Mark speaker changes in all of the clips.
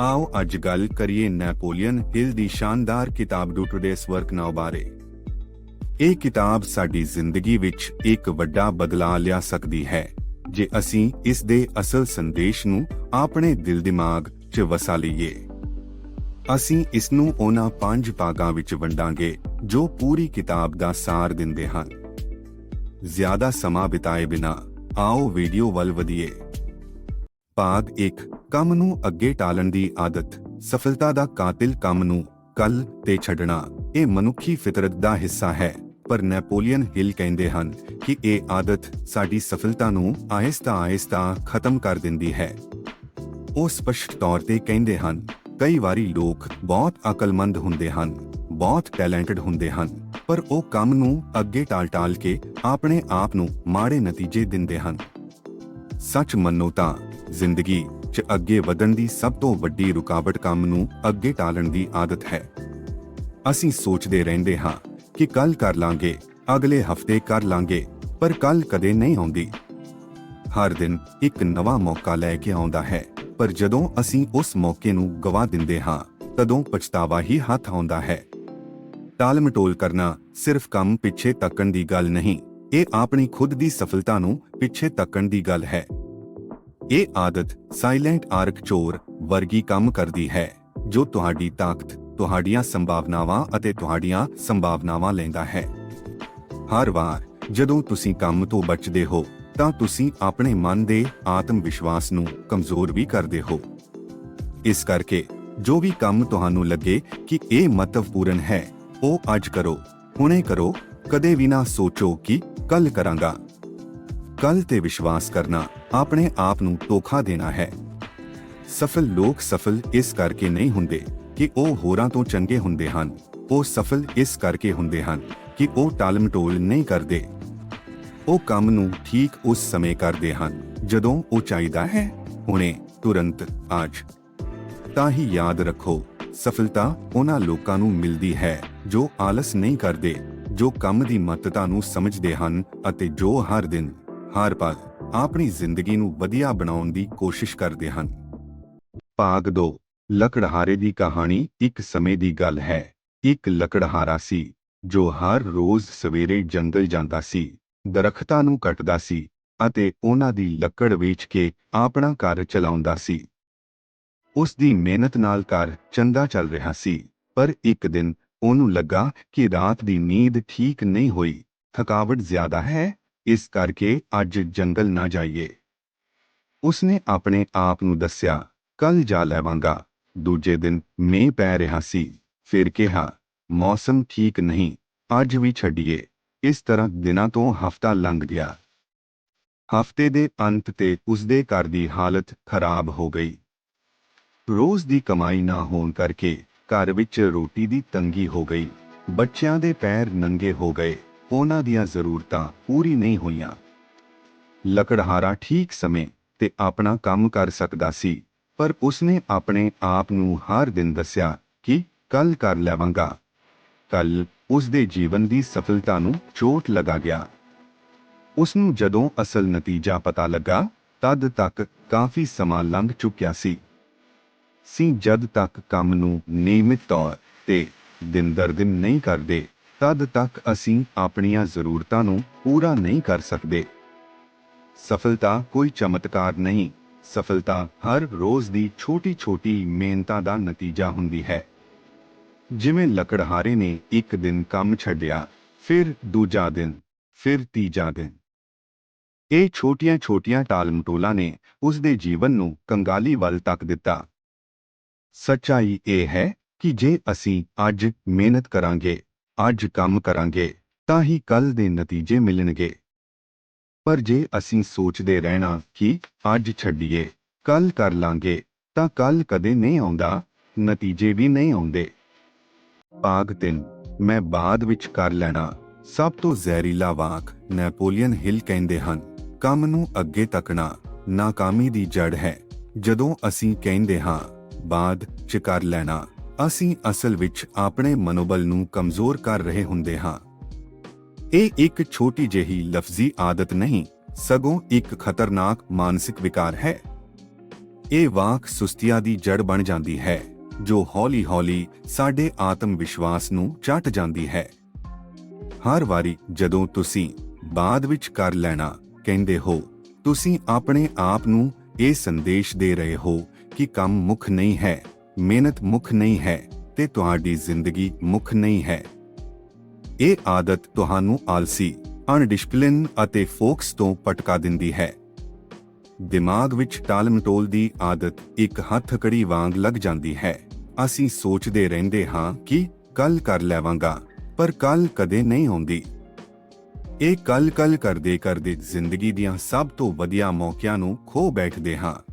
Speaker 1: ਆਓ ਅੱਜ ਗੱਲ ਕਰੀਏ ਨੈਪੋਲੀਅਨ ਹਿਲ ਦੀ ਸ਼ਾਨਦਾਰ ਕਿਤਾਬ ਡੂ ਟੁਡੇਸ ਵਰਕ ਨਾਓ ਬਾਰੇ। ਇਹ ਕਿਤਾਬ ਸਾਡੀ ਜ਼ਿੰਦਗੀ ਵਿੱਚ ਇੱਕ ਵੱਡਾ ਬਦਲਾਅ ਲਿਆ ਸਕਦੀ ਹੈ, ਜੇ ਅਸੀਂ ਇਸ ਦੇ ਅਸਲ ਸੰਦੇਸ਼ ਨੂੰ ਆਪਣੇ ਦਿਲ ਦਿਮਾਗ 'ਚ ਵਸਾ ਲਈਏ। ਅਸੀਂ ਇਸ ਨੂੰ ਉਹਨਾਂ ਪੰਜ ਭਾਗਾਂ ਵਿੱਚ ਵੰਡਾਂਗੇ ਜੋ ਪੂਰੀ ਕਿਤਾਬ ਦਾ ਸਾਰ ਦਿੰਦੇ ਹਨ। ਜ਼ਿਆਦਾ ਸਮਾਂ ਬਿਤਾਏ ਬਿਨਾ ਆਓ ਵੀਡੀਓ ਵੱਲ ਵਧੀਏ। ਭਾਗ 1 ਕੰਮ ਨੂੰ ਅੱਗੇ ਟਾਲਣ ਦੀ ਆਦਤ, ਸਫਲਤਾ ਦਾ ਕਾਤਿਲ ਕੰਮ ਨੂੰ ਕੱਲ ਤੇ ਛੱਡਣਾ, ਇਹ ਮਨੁੱਖੀ ਫਿਤਰਤ ਦਾ ਹਿੱਸਾ ਹੈ। ਪਰ ਨੈਪੋਲੀਅਨ ਹਿਲ ਕਹਿੰਦੇ ਹਨ ਕਿ ਇਹ ਆਦਤ ਸਾਡੀ ਸਫਲਤਾ ਨੂੰ ਆਹਿਸਤਾ-ਆਹਿਸਤਾ ਖਤਮ ਕਰ ਦਿੰਦੀ ਹੈ। ਉਹ ਸਪਸ਼ਟ ਤੌਰ ਤੇ ਕਹਿੰਦੇ ਹਨ, ਕਈ ਵਾਰੀ ਲੋਕ ਬਹੁਤ ਅਕਲਮੰਦ ਹੁੰਦੇ ਹਨ, ਬਹੁਤ ਟੈਲੈਂਟਡ ਹੁੰਦੇ ਹਨ, ਪਰ ਉਹ ਕੰਮ ਨੂੰ ਅੱਗੇ ਟਾਲ-ਟਾਲ ਕੇ ਆਪਣੇ ਆਪ ਨੂੰ ਮਾੜੇ ਨਤੀਜੇ ਦਿੰਦੇ ਹਨ। ਸੱਚ ਮੰਨੋ ਤਾਂ ਜ਼ਿੰਦਗੀ 'ਚ ਅੱਗੇ ਵਧਣ ਦੀ ਸਭ ਤੋਂ ਵੱਡੀ ਰੁਕਾਵਟ ਕੰਮ ਨੂੰ ਅੱਗੇ ਟਾਲਣ ਦੀ ਆਦਤ ਹੈ। ਅਸੀਂ ਸੋਚਦੇ ਰਹਿੰਦੇ ਹਾਂ ਕਿ ਕੱਲ ਕਰ ਲਾਂਗੇ, ਅਗਲੇ ਹਫ਼ਤੇ ਕਰ ਲਾਂਗੇ, ਪਰ ਕੱਲ ਕਦੇ ਨਹੀਂ ਆਉਂਦੀ। ਹਰ ਦਿਨ ਇੱਕ ਨਵਾਂ ਮੌਕਾ ਲੈ ਕੇ ਆਉਂਦਾ ਹੈ, ਪਰ ਜਦੋਂ ਅਸੀਂ ਉਸ ਮੌਕੇ ਨੂੰ ਗਵਾ ਦਿੰਦੇ ਹਾਂ, ਤਦੋਂ ਪਛਤਾਵਾ ਹੀ ਹੱਥ ਆਉਂਦਾ ਹੈ। ਟਾਲ-ਮਟੋਲ ਕਰਨਾ ਸਿਰਫ ਕੰਮ ਪਿੱਛੇ ਤੱਕਣ ਦੀ ਗੱਲ ਨਹੀਂ, ਇਹ ਆਪਣੀ ਖੁਦ ਦੀ ਸਫਲਤਾ ਨੂੰ ਪਿੱਛੇ ਤੱਕਣ ਦੀ ਗੱਲ ਹੈ। ਇਹ ਆਦਤ ਸਾਇਲੈਂਟ ਆਰਕ ਚੋਰ ਵਰਗੀ ਕੰਮ ਕਰਦੀ ਹੈ, ਜੋ ਤੁਹਾਡੀ ਤਾਕਤ, ਤੁਹਾਡੀਆਂ ਸੰਭਾਵਨਾਵਾਂ ਅਤੇ ਤੁਹਾਡੀਆਂ ਸੰਭਾਵਨਾਵਾਂ ਲੈਂਦਾ ਹੈ। ਹਰ ਵਾਰ ਜਦੋਂ ਤੁਸੀਂ ਕੰਮ ਤੋਂ ਬਚਦੇ ਹੋ, ਤਾਂ ਤੁਸੀਂ ਆਪਣੇ ਮਨ ਦੇ ਆਤਮ ਵਿਸ਼ਵਾਸ ਨੂੰ ਕਮਜ਼ੋਰ ਵੀ ਕਰਦੇ ਹੋ। ਇਸ ਕਰਕੇ ਜੋ ਵੀ ਕੰਮ ਤੁਹਾਨੂੰ ਲੱਗੇ ਕਿ ਇਹ ਮਹੱਤਵਪੂਰਨ ਹੈ, ਉਹ ਅੱਜ ਕਰੋ, ਹੁਣੇ ਕਰੋ, ਕਦੇ ਵੀ ਨਾ ਸੋਚੋ ਕਿ ਕੱਲ ਕਰਾਂਗਾ। ਕੱਲ ਤੇ ਵਿਸ਼ਵਾਸ ਕਰਨਾ ਆਪਣੇ ਆਪ ਨੂੰ ਧੋਖਾ ਦੇਣਾ ਹੈ। ਸਫਲ ਲੋਕ ਸਫਲ ਇਸ ਕਰਕੇ ਨਹੀਂ ਹੁੰਦੇ ਕਿ ਉਹ ਹੋਰਾਂ ਤੋਂ ਚੰਗੇ ਹੁੰਦੇ ਹਨ। ਉਹ ਸਫਲ ਇਸ ਕਰਕੇ ਹੁੰਦੇ ਹਨ ਕਿ ਉਹ ਟਾਲਮਟੋਲ ਨਹੀਂ ਕਰਦੇ। ਉਹ ਕੰਮ ਨੂੰ ਠੀਕ ਉਸ ਸਮੇਂ ਕਰਦੇ ਹਨ ਜਦੋਂ ਉਹ ਚਾਹੀਦਾ ਹੈ। ਹੁਣੇ ਤੁਰੰਤ ਅੱਜ ਤਾਂ ਹੀ ਯਾਦ ਰੱਖੋ, ਸਫਲਤਾ ਉਹਨਾਂ ਲੋਕਾਂ ਨੂੰ ਮਿਲਦੀ ਹੈ ਜੋ ਆਲਸ ਨਹੀਂ ਕਰਦੇ, ਜੋ ਕੰਮ ਦੀ ਮਹੱਤਤਾ ਨੂੰ ਸਮਝਦੇ ਹਨ ਅਤੇ ਜੋ ਹਰ ਦਿਨ ਹਰ ਪਲ ਆਪਣੀ ਜ਼ਿੰਦਗੀ ਨੂੰ ਵਧੀਆ ਬਣਾਉਣ ਦੀ ਕੋਸ਼ਿਸ਼ ਕਰਦੇ ਹਨ। ਭਾਗ 2 ਲੱਕੜਹਾਰੇ ਦੀ ਕਹਾਣੀ ਇੱਕ ਸਮੇਂ ਦੀ ਗੱਲ ਹੈ। ਇੱਕ ਲੱਕੜਹਾਰਾ ਸੀ, ਜੋ ਹਰ ਰੋਜ਼ ਸਵੇਰੇ ਜੰਗਲ ਜਾਂਦਾ ਸੀ, ਦਰਖਤਾਂ ਨੂੰ ਕੱਟਦਾ ਸੀ ਅਤੇ ਉਹਨਾਂ ਦੀ ਲੱਕੜ ਵੇਚ ਕੇ ਆਪਣਾ ਘਰ ਚਲਾਉਂਦਾ ਸੀ। ਉਸ ਦੀ ਮਿਹਨਤ ਨਾਲ ਘਰ ਚੰਗਾ ਚੱਲ ਰਿਹਾ ਸੀ, ਪਰ ਇੱਕ ਦਿਨ ਉਹਨੂੰ ਲੱਗਾ ਕਿ ਰਾਤ ਦੀ ਨੀਂਦ ਠੀਕ ਨਹੀਂ ਹੋਈ। ਥਕਾਵਟ ਜ਼ਿਆਦਾ ਹੈ? ਇਸ ਕਰਕੇ ਅੱਜ ਜੰਗਲ ਨਾ ਜਾਈਏ। ਉਸਨੇ ਆਪਣੇ ਆਪ ਨੂੰ ਦੱਸਿਆ, ਕੱਲ ਜਾ ਲੈਵਾਂਗਾ। ਦੂਜੇ ਦਿਨ ਮੀਂਹ ਪੈ ਰਿਹਾ ਸੀ। ਫਿਰ ਕਿਹਾ, ਮੌਸਮ ਠੀਕ ਨਹੀਂ, ਅੱਜ ਵੀ ਛੱਡੀਏ। ਇਸ ਤਰ੍ਹਾਂ ਦਿਨਾਂ ਤੋਂ ਹਫਤਾ ਲੰਘ ਗਿਆ। ਹਫ਼ਤੇ ਦੇ ਅੰਤ ਤੇ ਉਸਦੇ ਘਰ ਦੀ ਹਾਲਤ ਖਰਾਬ ਹੋ ਗਈ। ਰੋਜ਼ ਦੀ ਕਮਾਈ ਨਾ ਹੋਣ ਕਰਕੇ ਘਰ ਵਿੱਚ ਰੋਟੀ ਦੀ ਤੰਗੀ ਹੋ ਗਈ। ਬੱਚਿਆਂ ਦੇ ਪੈਰ ਨੰਗੇ ਹੋ ਗਏ। ਉਹਨਾਂ ਦੀਆਂ ਜ਼ਰੂਰਤਾਂ ਪੂਰੀ ਨਹੀਂ ਹੋਈਆਂ। ਲਕੜਹਾਰਾ ਠੀਕ ਸਮੇਂ ਤੇ ਆਪਣਾ ਕੰਮ ਕਰ ਸਕਦਾ ਸੀ, ਪਰ ਉਸਨੇ ਆਪਣੇ ਆਪ ਨੂੰ ਹਰ ਦਿਨ ਦੱਸਿਆ ਕਿ ਕੱਲ ਕਰ ਲਵਾਂਗਾ। ਕੱਲ ਉਸਦੇ ਜੀਵਨ ਦੀ ਸਫਲਤਾ ਨੂੰ ਚੋਟ ਲਗਾ ਗਿਆ। ਉਸਨੂੰ ਜਦੋਂ ਅਸਲ ਨਤੀਜਾ ਪਤਾ ਲੱਗਾ, ਤਦ ਤੱਕ ਕਾਫੀ ਸਮਾਂ ਲੰਘ ਚੁੱਕਿਆ ਸੀ। ਸੀ ਜਦ ਤੱਕ ਕੰਮ ਨੂੰ ਨਿਯਮਿਤ ਤੌਰ ਤੇ ਦਿਨ ਦਰ ਦਿਨ ਨਹੀਂ ਕਰਦੇ ਤਦ ਤੱਕ ਅਸੀਂ ਆਪਣੀਆਂ ਜ਼ਰੂਰਤਾਂ ਨੂੰ ਪੂਰਾ ਨਹੀਂ ਕਰ ਸਕਦੇ। ਸਫਲਤਾ ਕੋਈ ਚਮਤਕਾਰ ਨਹੀਂ। ਸਫਲਤਾ ਹਰ ਰੋਜ਼ ਦੀ ਛੋਟੀ-ਛੋਟੀ ਮਿਹਨਤਾਂ ਦਾ ਨਤੀਜਾ ਹੁੰਦੀ ਹੈ। ਜਿਵੇਂ ਲੱਕੜਹਾਰੇ ਨੇ ਇੱਕ ਦਿਨ ਕੰਮ ਛੱਡਿਆ, ਫਿਰ ਦੂਜਾ ਦਿਨ, ਫਿਰ ਤੀਜਾ ਦਿਨ। ਇਹ ਛੋਟੀਆਂ-ਛੋਟੀਆਂ ਟਾਲਮਟੋਲਾਂ ਨੇ ਉਸ ਦੇ ਜੀਵਨ ਨੂੰ ਕੰਗਾਲੀ ਵੱਲ ਤੱਕ ਦਿੱਤਾ। ਸੱਚਾਈ ਇਹ ਹੈ ਕਿ ਜੇ ਅਸੀਂ ਅੱਜ ਮਿਹਨਤ ਕਰਾਂਗੇ ਅੱਜ ਕੰਮ ਕਰਾਂਗੇ, ਤਾਂ ਹੀ ਕੱਲ ਦੇ ਨਤੀਜੇ ਮਿਲਣਗੇ। ਪਰ ਜੇ ਅਸੀਂ ਸੋਚਦੇ ਰਹਿਣਾ ਕਿ ਅੱਜ ਛੱਡੀਏ ਕੱਲ ਕਰ ਲਾਂਗੇ, ਤਾਂ ਕੱਲ ਕਦੇ ਨਹੀਂ ਆਉਂਦਾ, ਨਤੀਜੇ ਵੀ ਨਹੀਂ ਆਉਂਦੇ। ਭਾਗ 3 ਮੈਂ ਬਾਅਦ ਵਿੱਚ ਕਰ ਲੈਣਾ। ਸਭ ਤੋਂ ਜ਼ਹਿਰੀਲਾ ਵਾਕ ਨੈਪੋਲੀਅਨ ਹਿਲ ਕਹਿੰਦੇ ਹਨ, ਕੰਮ ਨੂੰ ਅੱਗੇ ਤੱਕਣਾ ਨਾਕਾਮੀ ਦੀ ਜੜ ਹੈ। ਜਦੋਂ ਅਸੀਂ ਕਹਿੰਦੇ ਹਾਂ, ਬਾਅਦ ਚ ਕਰ ਲੈਣਾ। ਅਸੀਂ ਅਸਲ ਵਿੱਚ ਆਪਣੇ ਮਨੋਬਲ ਨੂੰ ਕਮਜ਼ੋਰ ਕਰ ਰਹੇ ਹੁੰਦੇ ਹਾਂ। ਇਹ ਇੱਕ ਛੋਟੀ ਜਿਹੀ ਲਫ਼ਜ਼ੀ ਆਦਤ ਨਹੀਂ, ਸਗੋਂ ਇੱਕ ਖਤਰਨਾਕ ਮਾਨਸਿਕ ਵਿਕਾਰ ਹੈ। ਇਹ ਵਾਕ ਸੁਸਤੀਆ ਦੀ ਜੜ ਬਣ ਜਾਂਦੀ ਹੈ, ਜੋ ਹੌਲੀ-ਹੌਲੀ ਸਾਡੇ ਆਤਮ ਵਿਸ਼ਵਾਸ ਨੂੰ ਚੱਟ ਜਾਂਦੀ ਹੈ। ਹਰ ਵਾਰੀ ਜਦੋਂ ਤੁਸੀਂ ਬਾਅਦ ਵਿੱਚ ਕਰ ਲੈਣਾ ਕਹਿੰਦੇ ਹੋ, ਤੁਸੀਂ ਆਪਣੇ ਆਪ ਨੂੰ ਇਹ ਸੰਦੇਸ਼ ਦੇ ਰਹੇ ਹੋ ਕਿ ਕੰਮ ਮੁੱਖ ਨਹੀਂ ਹੈ। ਮਿਹਨਤ ਮੁੱਖ ਨਹੀਂ ਹੈ ਤੇ ਤੁਹਾਡੀ ਜ਼ਿੰਦਗੀ ਮੁੱਖ ਨਹੀਂ ਹੈ। ਇਹ ਆਦਤ ਤੁਹਾਨੂੰ ਆਲਸੀ, ਅਨਡਿਸਪਲਿਨ ਅਤੇ ਫੋਕਸ ਤੋਂ ਪਟਕਾ ਦਿੰਦੀ ਹੈ। ਦਿਮਾਗ ਵਿੱਚ ਟਾਲਮਟੋਲ ਦੀ ਆਦਤ ਇੱਕ ਹੱਥਕੜੀ ਵਾਂਗ ਲੱਗ ਜਾਂਦੀ ਹੈ। ਅਸੀਂ ਸੋਚਦੇ ਰਹਿੰਦੇ ਹਾਂ ਕਿ ਕੱਲ ਕਰ ਲੈਵਾਂਗਾ, ਪਰ ਕੱਲ ਕਦੇ ਨਹੀਂ ਆਉਂਦੀ। ਇਹ ਕੱਲ ਕੱਲ ਕਰਦੇ ਕਰਦੇ ਜ਼ਿੰਦਗੀ ਦੀਆਂ ਸਭ ਤੋਂ ਵਧੀਆ ਮੌਕਿਆਂ ਨੂੰ ਖੋ ਬੈਠਦੇ ਹਾਂ।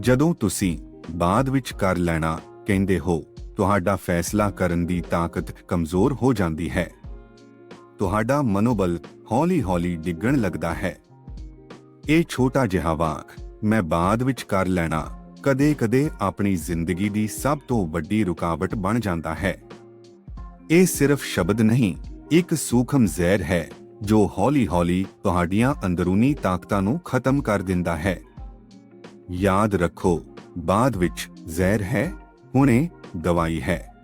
Speaker 1: ਜਦੋਂ ਤੁਸੀਂ ਬਾਅਦ ਵਿੱਚ ਕਰ ਲੈਣਾ, ਕਹਿੰਦੇ ਹੋ, ਤੁਹਾਡਾ ਫੈਸਲਾ ਕਰਨ ਦੀ ਤਾਕਤ ਕਮਜ਼ੋਰ ਹੋ ਜਾਂਦੀ ਹੈ। ਤੁਹਾਡਾ ਮਨੋਬਲ ਹੌਲੀ-ਹੌਲੀ ਡਿੱਗਣ ਲੱਗਦਾ ਹੈ। ਇਹ ਛੋਟਾ ਜਿਹਾ ਵਾਕ, ਮੈਂ ਬਾਅਦ ਵਿੱਚ ਕਰ ਲੈਣਾ, ਕਦੇ-ਕਦੇ ਆਪਣੀ ਜ਼ਿੰਦਗੀ ਦੀ ਸਭ ਤੋਂ ਵੱਡੀ ਰੁਕਾਵਟ ਬਣ ਜਾਂਦਾ ਹੈ। ਇਹ ਸਿਰਫ ਸ਼ਬਦ ਨਹੀਂ, ਇੱਕ ਸੂਖਮ ਜ਼ਹਿਰ ਹੈ, ਜੋ ਹੌਲੀ-ਹੌਲੀ ਤੁਹਾਡੀਆਂ ਅੰਦਰੂਨੀ ਤਾਕਤਾਂ ਨੂੰ ਖਤਮ ਕਰ ਦਿੰਦਾ ਹੈ। ਯਾਦ ਰੱਖੋ ਬਾਅਦ ਵਿੱਚ ਜ਼ਹਿਰ ਹੈ, ਹੁਣੇ ਦਵਾਈ ਹੈ।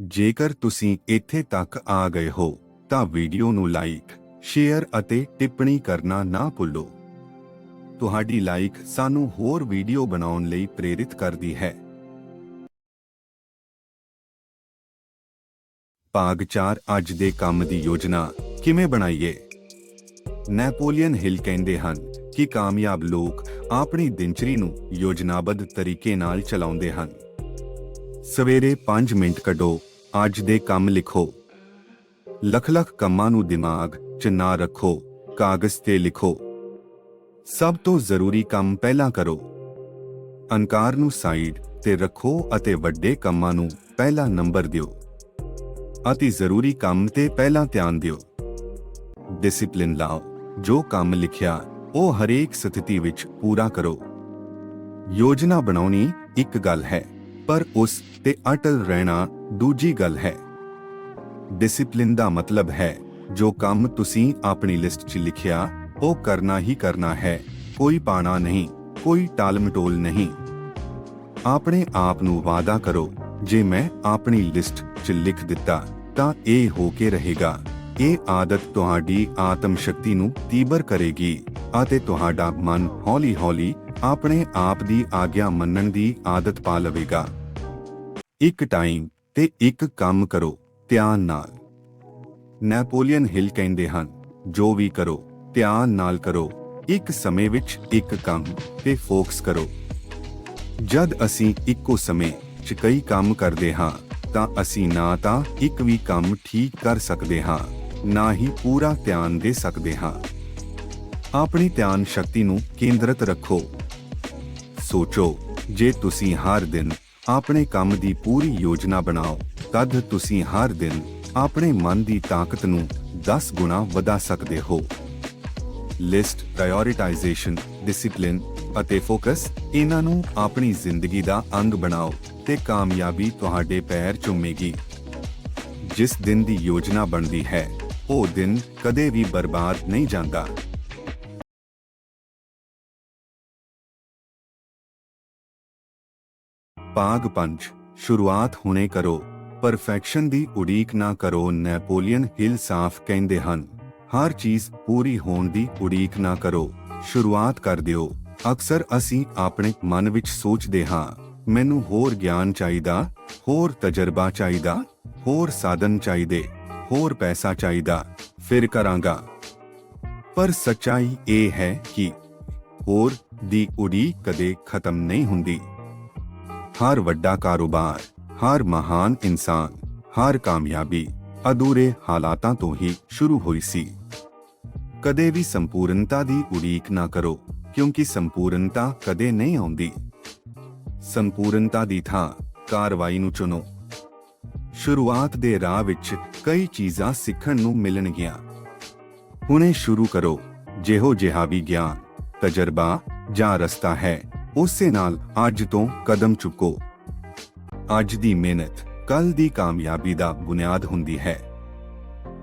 Speaker 1: ਜੇਕਰ ਤੁਸੀਂ ਇੱਥੇ ਤੱਕ ਆ ਗਏ ਹੋ, ਤਾਂ ਵੀਡੀਓ ਨੂੰ ਲਾਈਕ, ਸ਼ੇਅਰ ਅਤੇ ਟਿੱਪਣੀ ਕਰਨਾ ਨਾ ਭੁੱਲੋ। ਤੁਹਾਡੀ ਲਾਈਕ ਸਾਨੂੰ ਹੋਰ ਵੀਡੀਓ ਬਣਾਉਣ ਲਈ ਪ੍ਰੇਰਿਤ ਕਰਦੀ ਹੈ। ਭਾਗ 4 ਅੱਜ ਦੇ ਕੰਮ ਦੀ ਯੋਜਨਾ ਕਿਵੇਂ ਬਣਾਈਏ? ਨੈਪੋਲੀਅਨ ਹਿਲ ਕਹਿੰਦੇ ਹਨ ਕਿ ਕਾਮਯਾਬ ਲੋਕ ਆਪਣੀ ਦਿਨਚਰੀ ਨੂੰ ਯੋਜਨਾਬੱਧ ਤਰੀਕੇ ਨਾਲ ਚਲਾਉਂਦੇ ਹਨ। ਸਵੇਰੇ 5 ਮਿੰਟ ਕੱਢੋ, ਅੱਜ ਦੇ ਕੰਮ ਲਿਖੋ। ਲੱਖ ਲੱਖ ਕੰਮਾਂ ਨੂੰ ਦਿਮਾਗ 'ਚ ਨਾ ਰੱਖੋ, ਕਾਗਜ਼ ਤੇ ਲਿਖੋ। ਸਭ ਤੋਂ ਜ਼ਰੂਰੀ ਕੰਮ ਪਹਿਲਾਂ ਕਰੋ। ਅਨਕਾਰ ਨੂੰ ਸਾਈਡ ਤੇ ਰੱਖੋ ਅਤੇ ਵੱਡੇ ਕੰਮਾਂ ਨੂੰ ਪਹਿਲਾ ਨੰਬਰ ਦਿਓ। ਅਤੀ ਜ਼ਰੂਰੀ ਕੰਮ ਤੇ ਪਹਿਲਾਂ ਧਿਆਨ ਦਿਓ। ਡਿਸਪਲਿਨ ਲਾਓ, ਜੋ ਕੰਮ ਲਿਖਿਆ ਉਹ ਹਰੇਕ ਸਥਿਤੀ ਵਿੱਚ ਪੂਰਾ ਕਰੋ। ਯੋਜਨਾ ਬਣਾਉਣੀ ਇੱਕ ਗੱਲ ਹੈ, ਪਰ ਉਸ ਤੇ ਅਟਲ ਰਹਿਣਾ ਦੂਜੀ ਗੱਲ ਹੈ। ਡਿਸਪਲਿਨ ਦਾ ਮਤਲਬ ਹੈ, ਜੋ ਕੰਮ ਤੁਸੀਂ ਆਪਣੀ ਲਿਸਟ 'ਚ ਲਿਖਿਆ, ਉਹ ਕਰਨਾ ਹੀ ਕਰਨਾ ਹੈ, ਕੋਈ ਪਾਣਾ ਨਹੀਂ, ਕੋਈ ਟਾਲਮਟੋਲ ਨਹੀਂ। ਆਪਣੇ ਆਪ ਨੂੰ ਵਾਅਦਾ ਕਰੋ, ਜੇ ਮੈਂ ਆਪਣੀ ਲਿਸਟ 'ਚ ਲਿਖ ਦਿੱਤਾ, ਤਾਂ ਇਹ ਹੋ ਕੇ ਰਹੇਗਾ। ਇਹ ਆਦਤ ਤੁਹਾਡੀ ਆਤਮ ਸ਼ਕਤੀ ਨੂੰ ਤੀਬਰ ਕਰੇਗੀ। ਅਤੇ ਤੁਹਾਡਾ ਮਨ ਹੌਲੀ-ਹੌਲੀ ਆਪਣੇ ਆਪ ਦੀ ਆਗਿਆ ਮੰਨਣ ਦੀ ਆਦਤ ਪਾ ਲਵੇਗਾ। ਇੱਕ ਟਾਈਮ ਤੇ ਇੱਕ ਕੰਮ ਕਰੋ, ਧਿਆਨ ਨਾਲ। ਨੈਪੋਲੀਅਨ ਹਿਲ ਕਹਿੰਦੇ ਹਨ, ਜੋ ਵੀ ਕਰੋ, ਧਿਆਨ ਨਾਲ ਕਰੋ। ਇੱਕ ਸਮੇਂ ਵਿੱਚ ਇੱਕ ਕੰਮ ਤੇ ਫੋਕਸ ਕਰੋ। ਜਦ ਅਸੀਂ ਇੱਕੋ ਸਮੇਂ 'ਚ ਕਈ ਕੰਮ ਕਰਦੇ ਹਾਂ, ਤਾਂ ਅਸੀਂ ਨਾ ਤਾਂ ਇੱਕ ਵੀ ਕੰਮ ਠੀਕ ਕਰ ਸਕਦੇ ਹਾਂ, ਨਾ ਹੀ ਪੂਰਾ ਧਿਆਨ ਦੇ ਸਕਦੇ ਹਾਂ। ਆਪਣੀ ਧਿਆਨ ਸ਼ਕਤੀ ਨੂੰ ਕੇਂਦਰਿਤ ਰੱਖੋ। ਸੋਚੋ, ਜੇ ਤੁਸੀਂ ਹਰ ਦਿਨ ਆਪਣੇ ਕੰਮ ਦੀ ਪੂਰੀ ਯੋਜਨਾ ਬਣਾਓ, ਤਦ ਤੁਸੀਂ ਹਰ ਦਿਨ ਆਪਣੇ ਮਨ ਦੀ ਤਾਕਤ ਨੂੰ 10 ਗੁਣਾ ਵਧਾ ਸਕਦੇ ਹੋ। ਲਿਸਟ ਪ੍ਰਾਇੋਰਟਾਈਜੇਸ਼ਨ ਡਿਸਪਲਿਨ ਅਤੇ ਫੋਕਸ ਇਹਨਾਂ ਨੂੰ ਆਪਣੀ ਜ਼ਿੰਦਗੀ ਦਾ ਅੰਗ ਬਣਾਓ ਤੇ ਕਾਮਯਾਬੀ ਤੁਹਾਡੇ ਪੈਰ ਚੁੰਮੇਗੀ। ਜਿਸ ਦਿਨ ਦੀ ਯੋਜਨਾ ਬਣਦੀ ਹੈ, ਉਹ ਦਿਨ ਕਦੇ ਵੀ ਬਰਬਾਦ ਨਹੀਂ ਜਾਂਦਾ। ਭਾਗ ਪੰਜ ਸ਼ੁਰੂਆਤ ਹੁਣੇ ਕਰੋ। ਪਰਫੈਕਸ਼ਨ ਦੀ ਉਡੀਕ ਨਾ ਕਰੋ, ਨੈਪੋਲੀਅਨ ਹਿਲ ਸਾਫ਼ ਕਹਿੰਦੇ ਹਨ। ਹਰ ਚੀਜ਼ ਪੂਰੀ ਹੋਣ ਦੀ ਉਡੀਕ ਨਾ ਕਰੋ। ਸ਼ੁਰੂਆਤ ਕਰ ਦਿਓ। ਅਕਸਰ ਅਸੀਂ ਆਪਣੇ ਮਨ ਵਿੱਚ ਸੋਚਦੇ ਹਾਂ, ਮੈਨੂੰ ਹੋਰ ਗਿਆਨ ਚਾਹੀਦਾ, ਹੋਰ ਤਜਰਬਾ ਚਾਹੀਦਾ, ਹੋਰ ਸਾਧਨ ਚਾਹੀਦੇ, ਹੋਰ ਪੈਸਾ ਚਾਹੀਦਾ, ਫਿਰ ਕਰਾਂਗਾ। ਪਰ ਸੱਚਾਈ ਇਹ ਹੈ ਕਿ ਹੋਰ ਦੀ ਉਡੀਕ ਕਦੇ ਖਤਮ ਨਹੀਂ ਹੁੰਦੀ। ਹਰ ਵੱਡਾ ਕਾਰੋਬਾਰ, ਹਰ ਮਹਾਨ ਇਨਸਾਨ, ਹਰ ਕਾਮਯਾਬੀ ਅਧੂਰੇ ਹਾਲਾਤਾਂ ਤੋਂ ਹੀ ਸ਼ੁਰੂ ਹੋਈ ਸੀ। ਕਦੇ ਵੀ ਸੰਪੂਰਨਤਾ ਦੀ ਉਡੀਕ ਨਾ ਕਰੋ, ਕਿਉਂਕਿ ਸੰਪੂਰਨਤਾ ਕਦੇ ਨਹੀਂ ਆਉਂਦੀ। ਸੰਪੂਰਨਤਾ ਦੀ ਥਾਂ ਕਾਰਵਾਈ ਨੂੰ ਚੁਣੋ। ਸ਼ੁਰੂਆਤ ਦੇ ਰਾਹ ਵਿੱਚ ਕਈ ਚੀਜ਼ਾਂ ਸਿੱਖਣ ਨੂੰ ਮਿਲਣਗੀਆਂ। ਹੁਣੇ ਸ਼ੁਰੂ ਕਰੋ, ਜਿਹੋ ਜਿਹਾ ਵੀ ਗਿਆਨ, ਤਜਰਬਾ ਜਾਂ ਰਸਤਾ ਹੈ। ਉਸੇ ਨਾਲ ਅੱਜ ਤੋਂ ਕਦਮ ਚੁੱਕੋ। ਅੱਜ ਦੀ ਮਿਹਨਤ ਕੱਲ ਦੀ ਕਾਮਯਾਬੀ ਦਾ ਬੁਨਿਆਦ ਹੁੰਦੀ ਹੈ।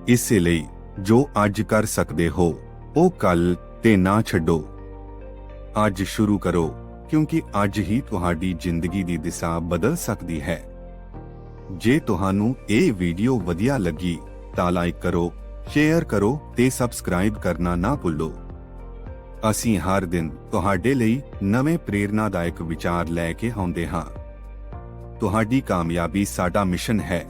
Speaker 1: ਇਸੇ ਲਈ ਜੋ ਅੱਜ ਕਰ ਸਕਦੇ ਹੋ, ਉਹ ਕੱਲ ਤੇ ਨਾ ਛੱਡੋ। ਅੱਜ ਸ਼ੁਰੂ ਕਰੋ, ਕਿਉਂਕਿ ਅੱਜ ਹੀ ਤੁਹਾਡੀ ਜ਼ਿੰਦਗੀ ਦੀ ਦਿਸ਼ਾ ਬਦਲ ਸਕਦੀ ਹੈ। ਜੇ ਤੁਹਾਨੂੰ ਇਹ ਵੀਡੀਓ ਵਧੀਆ ਲੱਗੀ, ਤਾਂ ਲਾਈਕ ਕਰੋ ਸ਼ੇਅਰ ਕਰੋ ਤੇ ਸਬਸਕ੍ਰਾਈਬ ਕਰਨਾ ਨਾ ਭੁੱਲੋ। ਅਸੀਂ ਹਰ ਦਿਨ ਤੁਹਾਡੇ ਲਈ ਨਵੇਂ ਪ੍ਰੇਰਨਾਦਾਇਕ ਵਿਚਾਰ ਲੈ ਕੇ ਆਉਂਦੇ ਹਾਂ। ਤੁਹਾਡੀ ਕਾਮਯਾਬੀ ਸਾਡਾ ਮਿਸ਼ਨ ਹੈ।